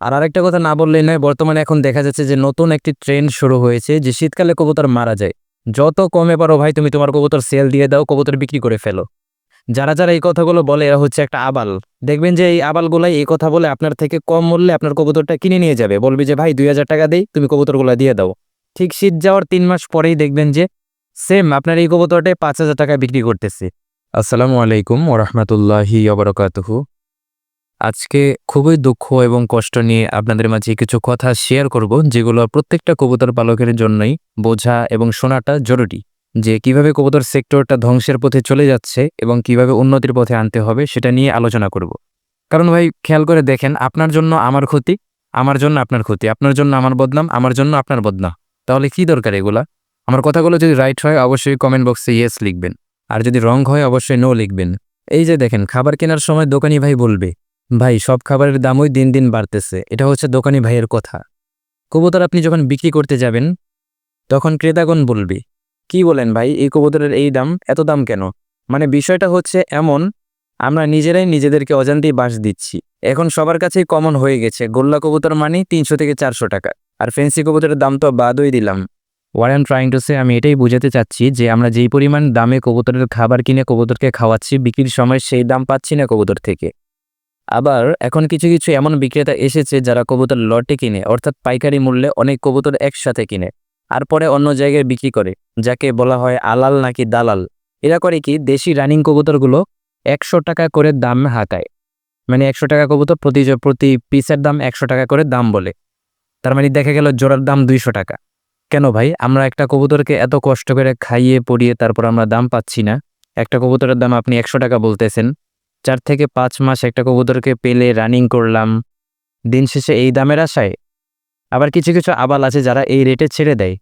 আর আরেকটা কথা না বললেই নয়, বর্তমানে এখন দেখা যাচ্ছে যে নতুন একটি ট্রেন্ড শুরু হয়েছে যে শীতকালে কবুতর মারা যায়। যত কমে পারো ভাই, তুমি তোমার কবুতর সেল দিয়ে দাও, কবুতর বিক্রি করে ফেলো। যারা যারা এই কথাগুলো বলে, এরা হচ্ছে একটা আবাল। দেখবেন যে এই আবালগুলাই এই কথা বলে আপনার থেকে কম মূল্যে আপনার কবুতরটা কিনে নিয়ে যাবে। বলবি যে, ভাই, দুই হাজার টাকা দেই, তুমি কবুতরগুলো দিয়ে দাও। ঠিক শীত যাওয়ার তিন মাস পরেই দেখবেন যে সেম আপনার এই কবুতরটাই পাঁচ হাজার টাকায় বিক্রি করতেছে। আসসালামু আলাইকুম ওরহমতুল্লাহি অবরকাতহু আজকে খুবই দুঃখ এবং কষ্ট নিয়ে আপনাদের মাঝে কিছু কথা শেয়ার করব, যেগুলো প্রত্যেকটা কবুতর পালকের জন্যই বোঝা এবং শোনাটা জরুরি। যে কীভাবে কবুতর সেক্টরটা ধ্বংসের পথে চলে যাচ্ছে এবং কীভাবে উন্নতির পথে আনতে হবে সেটা নিয়ে আলোচনা করব। কারণ ভাই, খেয়াল করে দেখেন, আপনার জন্য আমার ক্ষতি, আমার জন্য আপনার ক্ষতি, আপনার জন্য আমার বদনাম, আমার জন্য আপনার বদনাম। তাহলে কি দরকার এগুলা? আমার কথাগুলো যদি রাইট হয়, অবশ্যই কমেন্ট বক্সে ইয়েস লিখবেন। আর যদি রং হয়, অবশ্যই নো লিখবেন। এই যে দেখেন, খাবার কেনার সময় দোকানি ভাই বলবে ভাই, সব খাবারের দামই দিন দিন বাড়তেছে। এটা হচ্ছে দোকানি ভাইয়ের কথা। কবুতর আপনি যখন বিক্রি করতে যাবেন, তখন ক্রেতাগণ বলবে, কি বলেন ভাই, এই কবুতরের এই দাম? এত দাম কেন? মানে বিষয়টা হচ্ছে এমন, আমরা নিজেরাই নিজেদেরকে অজান্তেই বাস দিচ্ছি। এখন সবার কাছেই কমন হয়ে গেছে, গোল্লা কবুতর মানে তিনশো থেকে চারশো টাকা। আর ফেন্সি কবুতরের দাম তো বাদই দিলাম। What I'm trying to say আমি এটাই বোঝাতে চাচ্ছি যে আমরা যেই পরিমাণ দামে কবুতরের খাবার কিনে কবুতরকে খাওয়াচ্ছি, বিক্রির সময় সেই দাম পাচ্ছি না কবুতর থেকে। আবার এখন কিছু কিছু এমন বিক্রেতা এসেছে যারা কবুতর লটে কিনে, অর্থাৎ পাইকারি মূল্যে অনেক কবুতর একসাথে কিনে আর পরে অন্য জায়গায় বিক্রি করে, যাকে বলা হয় আলাল নাকি দালাল। এরা করে কি, দেশি রানিং কবুতরগুলো একশো টাকা করে দাম হাঁকায়। মানে একশো টাকা কবুতর প্রতি প্রতি পিসের দাম একশো টাকা করে দাম বলে। তার মানে দেখা গেল জোড়ার দাম দুইশো টাকা। কেন ভাই? আমরা একটা কবুতরকে এত কষ্ট করে খাইয়ে পড়িয়ে তারপর আমরা দাম পাচ্ছি না। একটা কবুতরের দাম আপনি একশো টাকা বলতেছেন। চার থেকে পাঁচ মাস একটা কবুতরকে পেলে রানিং করলাম। দিন শেষে এই দামের আশায়। আবার কিছু কিছু আবাল আছে যারা এই রেটে ছেড়ে দেয়।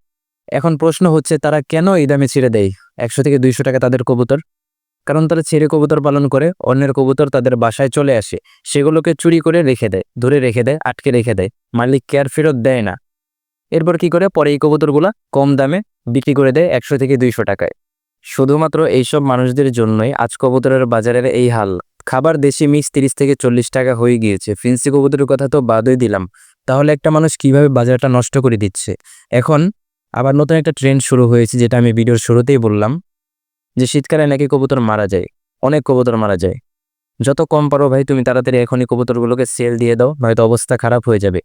এখন প্রশ্ন হচ্ছে, তারা কেন এই দামে ছেড়ে দেয়? একশো থেকে দুইশো টাকা তাদের কবুতর। কারণ তারা ছেড়ে কবুতর পালন করে, অন্যের কবুতর তাদের বাসায় চলে আসে। সেগুলোকে চুরি করে রেখে দেয়, ধরে রেখে দেয়, আটকে রেখে দেয়। মালিক কেয়ার ফেরত দেয় না। এরপর কি করে? পরে এই কবুতরগুলা কম দামে বিক্রি করে দেয় একশো থেকে দুইশো টাকায়। শুধুমাত্র এইসব মানুষদের জন্যই আজ কবুতরের বাজারের এই হাল। খাবার দেশি মিক্স তিরিশ থেকে চল্লিশ টাকা হয়ে গিয়েছে। ফিন্সি কবুতরের কথা তো বাদই দিলাম। তাহলে একটা মানুষ কীভাবে বাজারটা নষ্ট করে দিচ্ছে? এখন আবার নতুন একটা ট্রেন্ড শুরু হয়েছে, যেটা আমি ভিডিওর শুরুতেই বললাম, যে শীতকালে নাকি কবুতর মারা যায়। অনেক কবুতর মারা যায়। যত কম পারো ভাই, তুমি তাড়াতাড়ি এখনই কবুতরগুলোকে সেল দিয়ে দাও, নয়তো অবস্থা খারাপ হয়ে যাবে।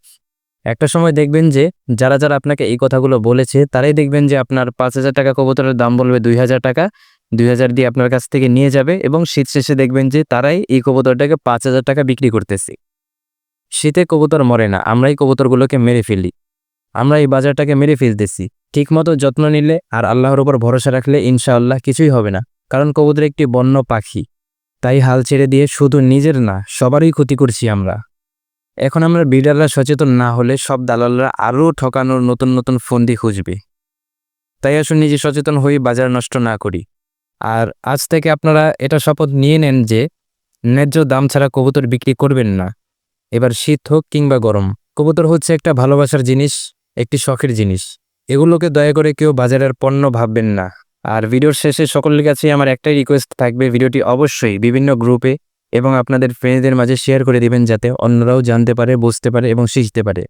একটা সময় দেখবেন যে, যারা যারা আপনাকে এই কথাগুলো বলেছে, তারাই দেখবেন যে আপনার পাঁচ হাজার টাকা কবুতরের দাম বলবে দুই হাজার টাকা দুই হাজার দিয়ে আপনার কাছ থেকে নিয়ে যাবে এবং শীত শেষে দেখবেন যে তারাই এই কবুতরটাকে পাঁচ হাজার টাকা বিক্রি করতেছে। শীতে কবুতর মরে না, আমরাই কবুতরগুলোকে মেরে ফেলি। আমরা এই বাজারটাকে মেরে ফেলতেছি। ঠিকমতো যত্ন নিলে আর আল্লাহর উপর ভরসা রাখলে ইনশাআল্লাহ কিছুই হবে না, কারণ কবুতর একটি বন্য পাখি। তাই হাল ছেড়ে দিয়ে শুধু নিজের না, সবারই ক্ষতি করছি আমরা। এখন আমরা বিডাররা সচেতন না হলে সব দালালরা আরও ঠকানোর নতুন নতুন ফন্দি খুঁজবে। তাই আসুন নিজে সচেতন হয়ে বাজার নষ্ট না করি। আর আজ থেকে আপনারা এটা শপথ নিয়ে নেন যে ন্যায্য দাম ছাড়া কবুতর বিক্রি করবেন না। এবার শীত হোক কিংবা গরম, কবুতর হচ্ছে একটা ভালোবাসার জিনিস, একটি শখের জিনিস। এগুলোকে দয়া করে কেউ বাজারের পণ্য ভাববেন না। আর ভিডিওর শেষে সকলের কাছে আমার একটাই রিকোয়েস্ট থাকবে, ভিডিওটি অবশ্যই বিভিন্ন গ্রুপে এবং আপনাদের ফ্রেন্ডদের মাঝে শেয়ার করে দিবেন যাতে অন্যরাও জানতে পারে, বুঝতে পারে এবং শিখতে পারে।